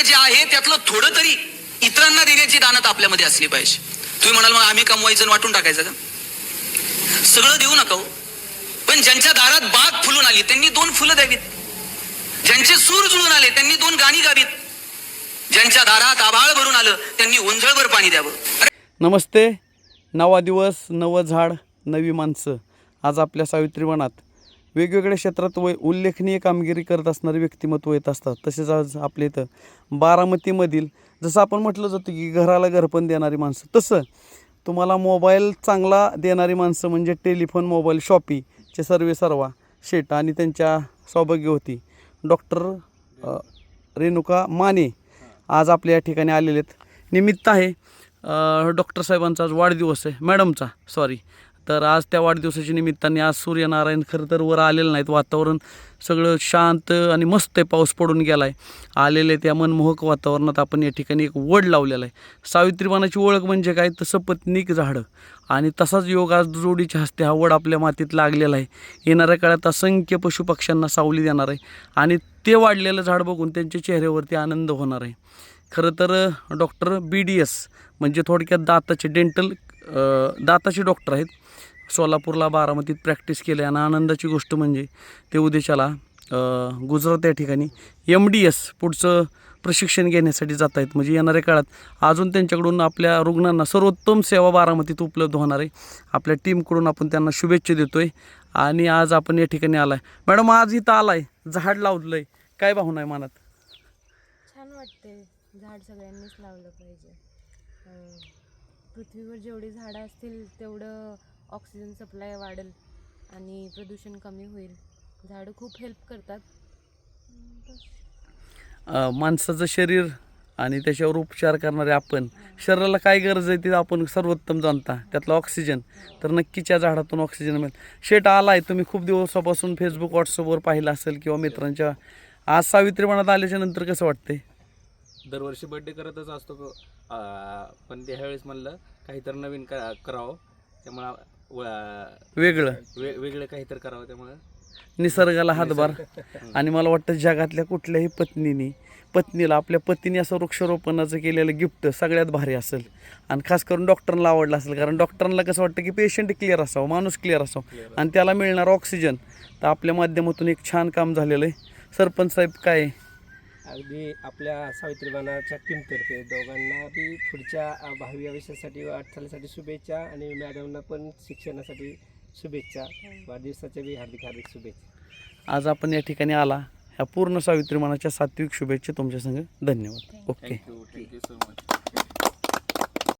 आपल्याकडे जे आहे त्यातलं थोडं तरी इतरांना देण्याची दानत आपल्यामध्ये असली पाहिजे. तुम्ही म्हणाल मग आम्ही कमवायचं वाटून टाकायचं का? सगळं देऊ नका हो. पण ज्यांच्या दारात बाग फुलून आली त्यांनी दोन फुलं द्यावीत. ज्यांचे सूर जुळून आले त्यांनी दोन गाणी गावीत. ज्यांच्या दारात आभाळ भरून आलं त्यांनी उंजळभर पाणी द्यावं. नमस्ते. नवा दिवस नवं झाड नवी माणसं. आज आपल्या सावित्री वनात वेगवेगळ्या क्षेत्रात व उल्लेखनीय कामगिरी करत असणारे व्यक्तिमत्व येत असतात. तसेच आज आपल्या इथं बारामतीमधील जसं आपण म्हटलं जातं की घराला घरपण देणारी माणसं तसं तुम्हाला मोबाईल चांगला देणारी माणसं म्हणजे टेलिफोन मोबाईल शॉपीचे सर्वे सर्वा शेट आणि त्यांच्या सौभाग्य होती. डॉक्टर रेणुका माने आज आपल्या या ठिकाणी आलेले आहेत. निमित्त आहे डॉक्टर साहेबांचा आज वाढदिवस आहे. मॅडमचा सॉरी तर आज त्या वाढदिवसाच्या निमित्ताने आज सूर्यनारायण खरं तर वर आलेलं नाहीत. वातावरण सगळं शांत आणि मस्त आहे. पाऊस पडून गेला आहे आलेले त्या मनमोहक वातावरणात आपण या ठिकाणी एक वड लावलेला आहे. सावित्रीबानाची ओळख म्हणजे काय? तर पत्नीक झाडं. आणि तसाच योग आज जोडीच्या हस्ते हा वड आपल्या मातीत लागलेला आहे. येणाऱ्या काळात असंख्य पशुपक्ष्यांना सावली देणार आहे. आणि ते वाढलेलं झाड बघून त्यांच्या चेहऱ्यावरती आनंद होणार आहे. खरं तर डॉक्टर बी डी एस म्हणजे थोडक्यात दाताचे डेंटल दाताचे डॉक्टर आहेत. सोलापूरला बारामतीत प्रॅक्टिस केली आणि आनंदाची गोष्ट म्हणजे ते उद्याच्याला गुजरात या ठिकाणी एम डी एस पुढचं प्रशिक्षण घेण्यासाठी जात आहेत. म्हणजे येणाऱ्या काळात अजून त्यांच्याकडून आपल्या रुग्णांना सर्वोत्तम सेवा बारामतीत उपलब्ध होणार आहे. आपल्या टीमकडून आपण त्यांना शुभेच्छा देतो आहे आणि आज आपण या ठिकाणी आला आहे मॅडम आज इथं आला आहे झाड लावलं आहे काय भावना आहे मनात? छान वाटते झाड सगळ्यांनीच लावलं पाहिजे. पृथ्वीवर जेवढी झाडं असतील तेवढं ऑक्सिजन सप्लाय वाढेल आणि प्रदूषण कमी होईल. झाडं खूप हेल्प करतात. माणसाचं शरीर आणि त्याच्यावर उपचार करणारे आपण शरीराला काय गरज आहे ते आपण सर्वोत्तम जाणता. त्यातलं ऑक्सिजन तर नक्कीच्या झाडातून ऑक्सिजन मिळेल. शेट आला आहे तुम्ही खूप दिवसापासून फेसबुक व्हॉट्सअपवर पाहिलं असेल किंवा मित्रांच्या. आज सावित्री मनात आल्याच्यानंतर कसं वाटतंय? दरवर्षी बड्डे करतच असतो पण ते ह्यावेळेस म्हणलं काहीतरी नवीन करा करावं. त्यामुळं वेगळं. वे वेगळं काहीतरी करावं त्यामुळं. निसर्गाला हातभार. आणि मला वाटतं जगातल्या कुठल्याही पत्नीने पत्नीला आपल्या पत्नीने असं वृक्षारोपणाचं केलेलं गिफ्ट सगळ्यात भारी असेल. आणि खास करून डॉक्टरांना आवडलं असेल कारण डॉक्टरांना कसं वाटतं की पेशंट क्लिअर असावं माणूस क्लिअर असावं. आणि त्याला मिळणार ऑक्सिजन तर आपल्या माध्यमातून एक छान काम झालेलं आहे. सरपंच साहेब काय? अगदी आपल्या सावित्रीबानाच्या टीमतर्फे दोघांना बी पुढच्या भावी आयुष्यासाठी वाटचालीसाठी शुभेच्छा आणि मॅडमना पण शिक्षणासाठी शुभेच्छा. वाढदिवसाच्या बी हार्दिक हार्दिक शुभेच्छा. आज आपण या ठिकाणी आला. ह्या पूर्ण सावित्री मनाच्या सात्विक शुभेच्छा तुमच्या संग. धन्यवाद. Okay thank you so much